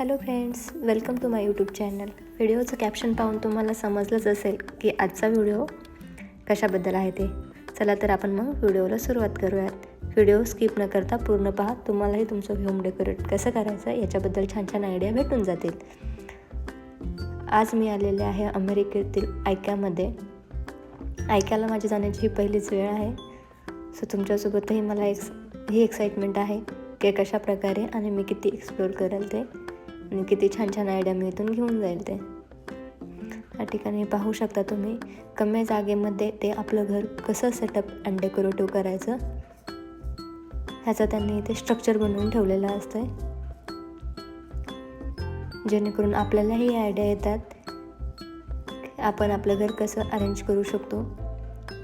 Hello friends welcome to my YouTube channel व्हिडिओचं caption पाहून तुम्हाला समजलंच असेल की आजचा व्हिडिओ कशाबद्दल आहे ते. चला तर आपण मग व्हिडिओला सुरुवात करूयात. व्हिडिओ स्किप न करता पूर्ण पहा तुम्हालाही तुमचं होम डेकोरेट कसं करायचं याच्याबद्दल छान छान आयडिया भेटून जातील. आज मी आलेले आहे अमेरिकेतील ऐक्यामध्ये ऐक्याला माझी जाण्याची ही पहिलीच वेळ आहे. सो तुमच्यासोबतही मला एक ही एक्साइटमेंट आहे की कशा प्रकारे आणि मी किती एक्सप्लोर करेल ते. आणि किती छान छान आयडिया मी इथून घेऊन जाईल ते. या ठिकाणी पाहू शकता तुम्ही कमी जागेमध्ये ते आपलं घर कसं सेटअप अँड डेकोरेटिव्ह करायचं ह्याचं त्यांनी इथे स्ट्रक्चर बनवून ठेवलेलं असतं जेणेकरून आपल्यालाही आयडिया येतात आपण आपलं घर कसं अरेंज करू शकतो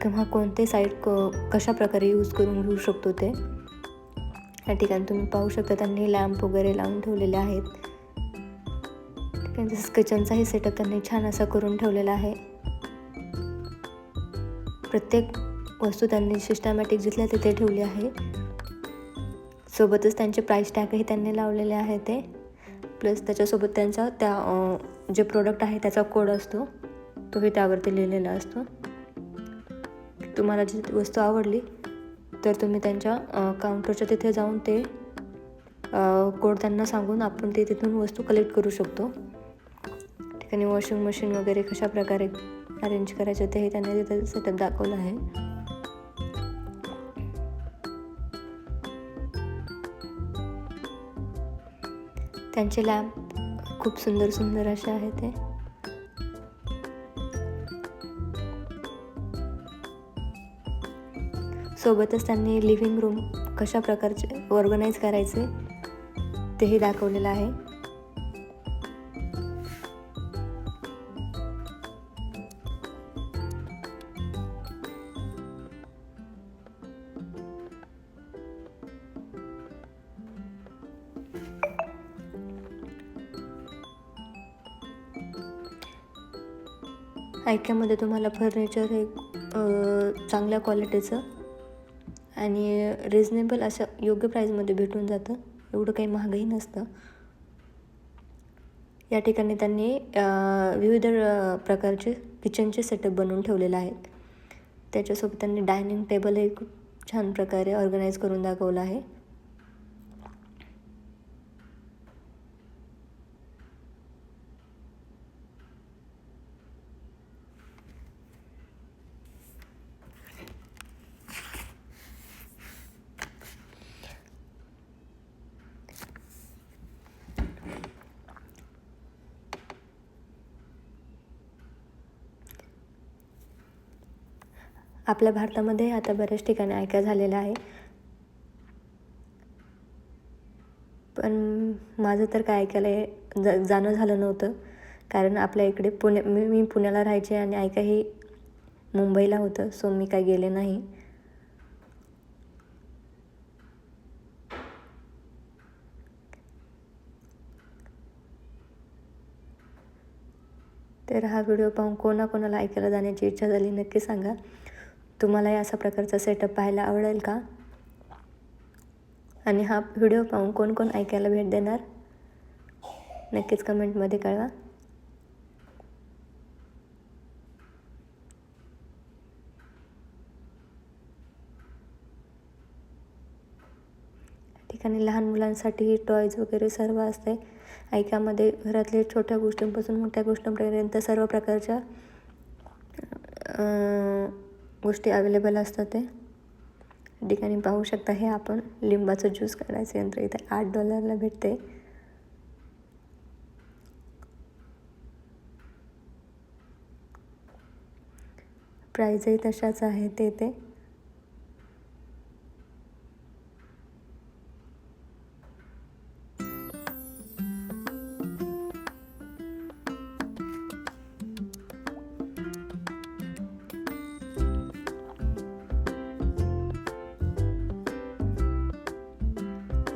किंवा कोणते साईड क कशा प्रकारे यूज करून घेऊ शकतो ते. या ठिकाणी तुम्ही पाहू शकता त्यांनी लॅम्प वगैरे लावून ठेवलेले आहेत. ठिकाणी किचनचाही सेटअप त्यांनी छान असा करून ठेवलेला आहे. प्रत्येक वस्तू त्यांनी सिस्टमॅटिक जिथल्या तिथे ठेवली आहे. सोबतच त्यांचे प्राईस टॅगही त्यांनी लावलेले आहे ते. प्लस त्याच्यासोबत त्यांचा त्या जे प्रोडक्ट आहे त्याचा कोड असतो तोही त्यावरती लिहिलेला असतो. तुम्हाला जी वस्तू आवडली तर तुम्ही त्यांच्या काउंटरच्या तिथे जाऊन ते कोड त्यांना सांगून आपण ते तिथून वस्तू कलेक्ट करू शकतो. ठिकाणी वॉशिंग मशीन वगैरे कशा प्रकारे अरेंज करायचे तेही त्यांनी तिथे सेटअप दाखवलं आहे. त्यांचे लॅम्प खूप सुंदर सुंदर असे आहे ते. सोबतच त्यांनी लिव्हिंग रूम कशा प्रकारचे ऑर्गनाईज करायचे तेही दाखवलेलं आहे. ऐक्यामध्ये तुम्हाला फर्निचर हे चांगल्या क्वालिटीचं आणि रिजनेबल असं योग्य प्राईजमध्ये भेटून जातं. एवढं काही महागही नसतं. या ठिकाणी त्यांनी विविध प्रकारचे किचनचे सेटअप बनवून ठेवलेले आहेत. त्याच्यासोबत त्यांनी डायनिंग टेबलही खूप छान प्रकारे ऑर्गनाईज करून दाखवलं आहे. आपल्या भारतामध्ये आता बऱ्याच ठिकाणी ऐका झालेलं आहे. पण माझं तर काय ऐकायला जा जाणं झालं नव्हतं. कारण आपल्या इकडे पुणे मी मी पुण्याला राहायचे आणि ऐकाही मुंबईला होतं सो मी काय गेले नाही. तर हा व्हिडिओ पाहून कोणाकोणाला ऐकायला जाण्याची इच्छा झाली नक्की सांगा. तुम्हालाही असा प्रकारचा सेटअप पाहायला आवडेल का? आणि हा व्हिडिओ पाहून कोण कोण ऐकायला भेट देणार? नक्कीच कमेंटमध्ये कळवा. ठिकाणी लहान मुलांसाठी टॉयज वगैरे सर्व असते. ऐकामध्ये घरातले छोट्या गोष्टींपासून मोठ्या गोष्टींपर्यंत सर्व प्रकारच्या गोष्टी अवेलेबल असतात ते. ठिकाणी पाहू शकता हे आपण लिंबाचं ज्यूस काढायचं यंत्र. इथे आठ डॉलरला भेटते. प्राईजही तशाच आहे ते ते.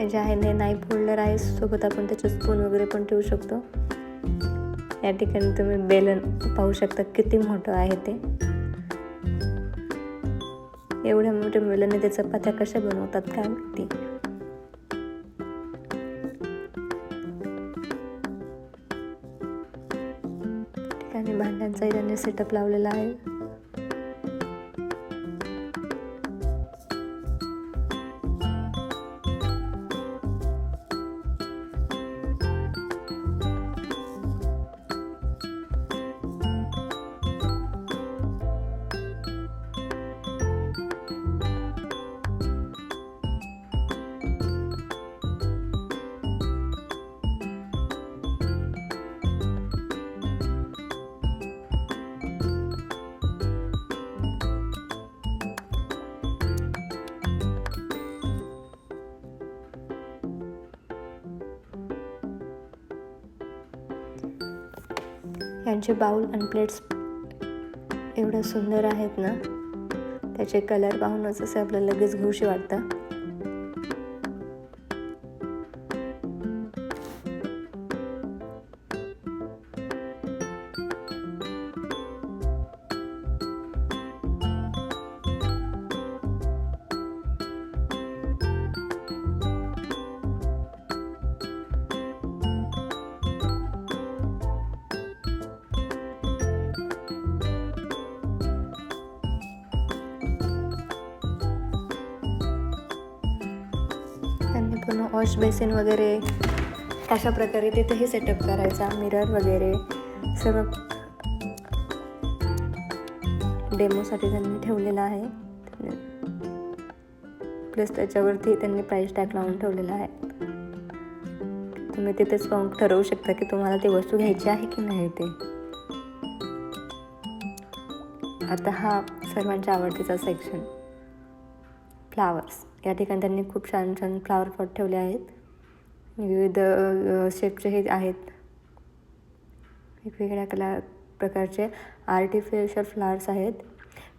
जे आहे ते नाईफ होल्डर आहे सोबत आपण त्याचे स्पून वगैरे पण ठेवू शकतो. या ठिकाणी तुम्ही बेलन पाहू शकता किती मोठं आहे ते. एवढ्या मोठ्या बेलनने ते चपात्या कशा बनवतात काय माहिती. ठिकाणी भांड्यांचाही त्यांनी सेटअप लावलेला आहे. यांचे बाउल आणि प्लेट्स एवढं सुंदर आहेत ना त्याचे कलर पाहूनच असं आपल्याला लगेच घेऊशी वाटतं. आपण वॉश बेसिन वगैरे अशा प्रकारे तिथेही सेटअप करायचा मिरर वगैरे सर्व डेमोसाठी त्यांनी ठेवलेलं आहे. प्लस त्याच्यावरती त्यांनी प्राईस टॅग लावून ठेवलेला आहे. तुम्ही तिथेच पाहून ठरवू शकता की तुम्हाला ती वस्तू घ्यायची आहे की नाही ते. आता हा सर्वांच्या आवडतीचा सेक्शन फ्लावर्स या ठिकाणी त्यांनी खूप छान छान फ्लावर पॉट ठेवले आहेत. विविध शेपचे हे आहेत. वेगवेगळ्या कला प्रकारचे आर्टिफिशियल फ्लावर्स आहेत.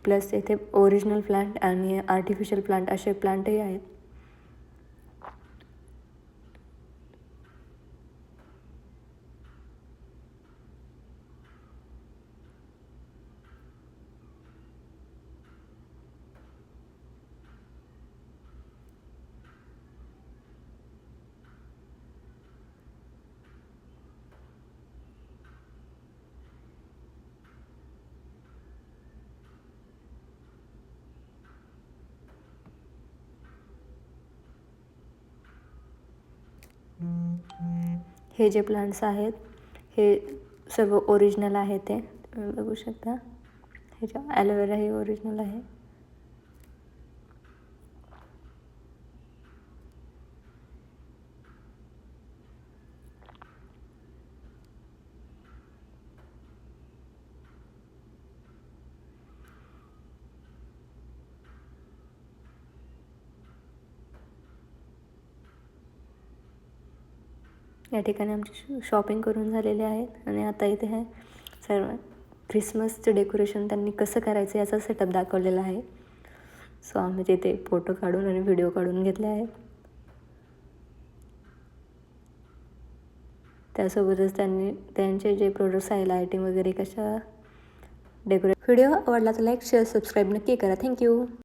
प्लस इथे ओरिजिनल प्लांट आणि आर्टिफिशियल प्लांट असे प्लांटही आहेत. हे जे प्लांट्स आहेत हे सर्व ओरिजिनल आहे ते. तुम्ही बघू शकता. हे जे ॲलोवेरा हे ओरिजिनल आहे. या ठिकाणी आमची शॉपिंग करून झालेली आहेत आणि आता इथे हे सर्व ख्रिसमसचं डेकोरेशन त्यांनी कसं करायचं याचा सेटअप दाखवलेला आहे. सो आम्ही तिथे फोटो काढून आणि व्हिडिओ काढून घेतले आहेत. त्यासोबतच त्यांनी त्यांचे जे प्रोडक्ट्स आहे लायटिंग वगैरे कशा डेकोरेट व्हिडिओ आवडला तर लाईक शेअर सबस्क्राईब नक्की करा. थँक्यू